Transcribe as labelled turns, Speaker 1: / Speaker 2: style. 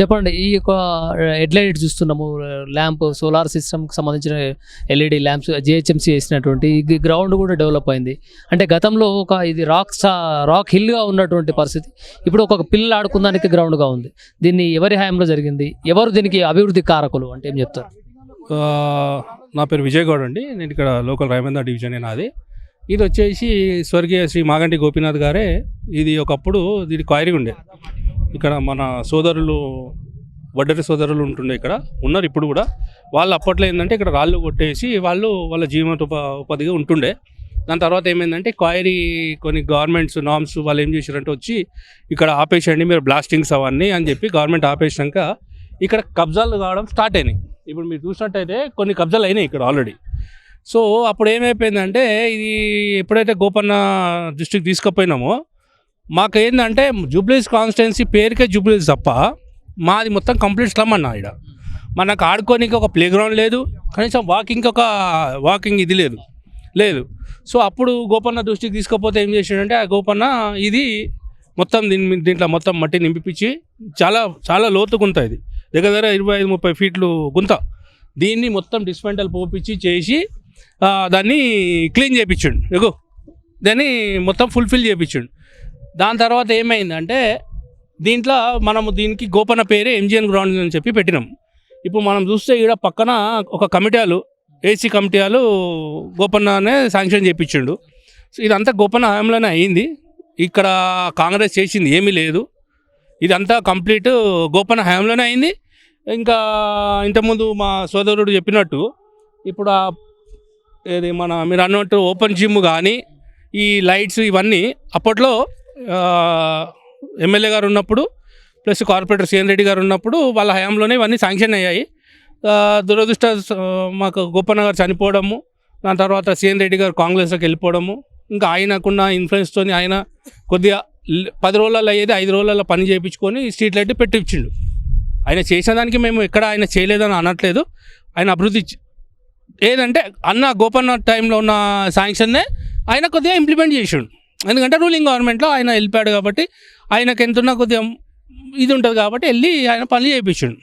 Speaker 1: చెప్పండి ఈ యొక్క హెడ్లైట్ చూస్తున్నాము ల్యాంప్ సోలార్ సిస్టమ్కి సంబంధించిన ఎల్ఈడి ల్యాంప్స్ జిహెచ్ఎంసీ వేసినటువంటి ఈ గ్రౌండ్ కూడా డెవలప్ అయింది. అంటే గతంలో ఒక ఇది రాక్ రాక్ హిల్గా ఉన్నటువంటి పరిస్థితి ఇప్పుడు ఒక పిల్లలు ఆడుకుందానికి గ్రౌండ్గా ఉంది. దీన్ని ఎవరి హయాంలో జరిగింది? ఎవరు దీనికి అభివృద్ధి కారకులు అంటే ఏం చెప్తారు?
Speaker 2: నా పేరు విజయ్ గౌడ్ అండి. నేను ఇక్కడ లోకల్ రాయమంద డివిజన్ నాది. ఇది వచ్చేసి స్వర్గీయ శ్రీ మాగంటి గోపీనాథ్ గారే ఇది ఒకప్పుడు దీని క్వైరీ ఉండే ఇక్కడ మన సోదరులు వడ్డరి సోదరులు ఉంటుండే ఇక్కడ ఉన్నారు ఇప్పుడు కూడా. వాళ్ళు అప్పట్లో ఏంటంటే ఇక్కడ రాళ్ళు కొట్టేసి వాళ్ళు వాళ్ళ జీవనోప ఉపాధిగా ఉంటుండే. దాని తర్వాత ఏమైందంటే క్వైరీ కొన్ని గవర్నమెంట్స్ నామ్స్ వాళ్ళు ఏం చేశారంటే వచ్చి ఇక్కడ ఆపేసేయండి మీరు బ్లాస్టింగ్స్ అవన్నీ అని చెప్పి గవర్నమెంట్ ఆపేసినాక ఇక్కడ కబ్జాలు కావడం స్టార్ట్ అయినాయి. ఇప్పుడు మీరు చూసినట్టయితే కొన్ని కబ్జాలు అయినాయి ఇక్కడ ఆల్రెడీ. సో అప్పుడు ఏమైపోయిందంటే ఇది ఎప్పుడైతే గోపన్న డిస్ట్రిక్ట్ తీసుకుపోయినామో మాకు ఏంటంటే జూబ్లీస్ కాన్స్టిట్యున్సీ పేరుకే జూబ్లీస్ తప్ప మాది మొత్తం కంప్లీట్ స్లమ్ అన్న ఇక్కడ మనకు ఆడుకోనికి ఒక ప్లే గ్రౌండ్ లేదు కనీసం వాకింగ్కి ఒక వాకింగ్ ఇది లేదు లేదు. సో అప్పుడు గోపన్న దృష్టికి తీసుకపోతే ఏం చేసాడంటే ఆ గోపన్న ఇది మొత్తం దీని మీద- దీంట్లో మొత్తం మట్టి నింపిపించి చాలా చాలా లోతు గుంత ఇది. దగ్గర దగ్గర ఇరవై ఐదు ముప్పై ఫీట్లు గుంత. దీన్ని మొత్తం డిస్మెంటల్ పోపించి చేసి దాన్ని క్లీన్ చేయించండు ఎగో దాన్ని మొత్తం ఫుల్ఫిల్ చేయించండు దాని తర్వాత ఏమైందంటే దీంట్లో మనము దీనికి గోపన పేరే ఎంజిఎన్ గ్రౌండ్ అని చెప్పి పెట్టినాం. ఇప్పుడు మనం చూస్తే ఇక్కడ పక్కన ఒక కమిటీలు ఏసీ కమిటీలు గోపన్ననే శాంక్షన్ చేయించిండు సో ఇదంతా గోపన్న హయాంలోనే అయింది. ఇక్కడ కాంగ్రెస్ చేసింది ఏమీ లేదు. ఇదంతా కంప్లీట్ గోపన్న హయాంలోనే అయింది. ఇంకా ఇంతకుముందు మా సోదరుడు చెప్పినట్టు ఇప్పుడు ఆ ఏది మన మీరు అన్నట్టు ఓపెన్ జిమ్ కానీ ఈ లైట్స్ ఇవన్నీ అప్పట్లో ఎమ్మెల్యే గారు ఉన్నప్పుడు ప్లస్ కార్పొరేటర్ సిఎన్ రెడ్డి గారు ఉన్నప్పుడు వాళ్ళ హయాంలోనే ఇవన్నీ శాంక్షన్ అయ్యాయి. దురదృష్ట మాకు గోపన్న గారు చనిపోవడము దాని తర్వాత సిఎన్ రెడ్డి గారు కాంగ్రెస్లోకి వెళ్ళిపోవడము ఇంకా ఆయనకున్న ఇన్ఫ్లుయెన్స్తో ఆయన కొద్దిగా పది రోజులలో అయ్యేది ఐదు రోజులలో పని చేయించుకొని స్ట్రీట్ లైట్ పెట్టించిండు. ఆయన చేసిన దానికి మేము ఎక్కడ ఆయన చేయలేదని అనట్లేదు. ఆయన అభివృద్ధి ఏదంటే అన్న గోపన్న టైంలో ఉన్న శాంక్షన్నే ఆయన కొద్దిగా ఇంప్లిమెంట్ చేసిండు. ఎందుకంటే రూలింగ్ గవర్నమెంట్లో ఆయన వెళ్ళిపోయాడు కాబట్టి ఆయనకి ఎంతున్నా కొద్దిగా ఇది ఉంటుంది కాబట్టి వెళ్ళి ఆయన పనులు చేయించాడు.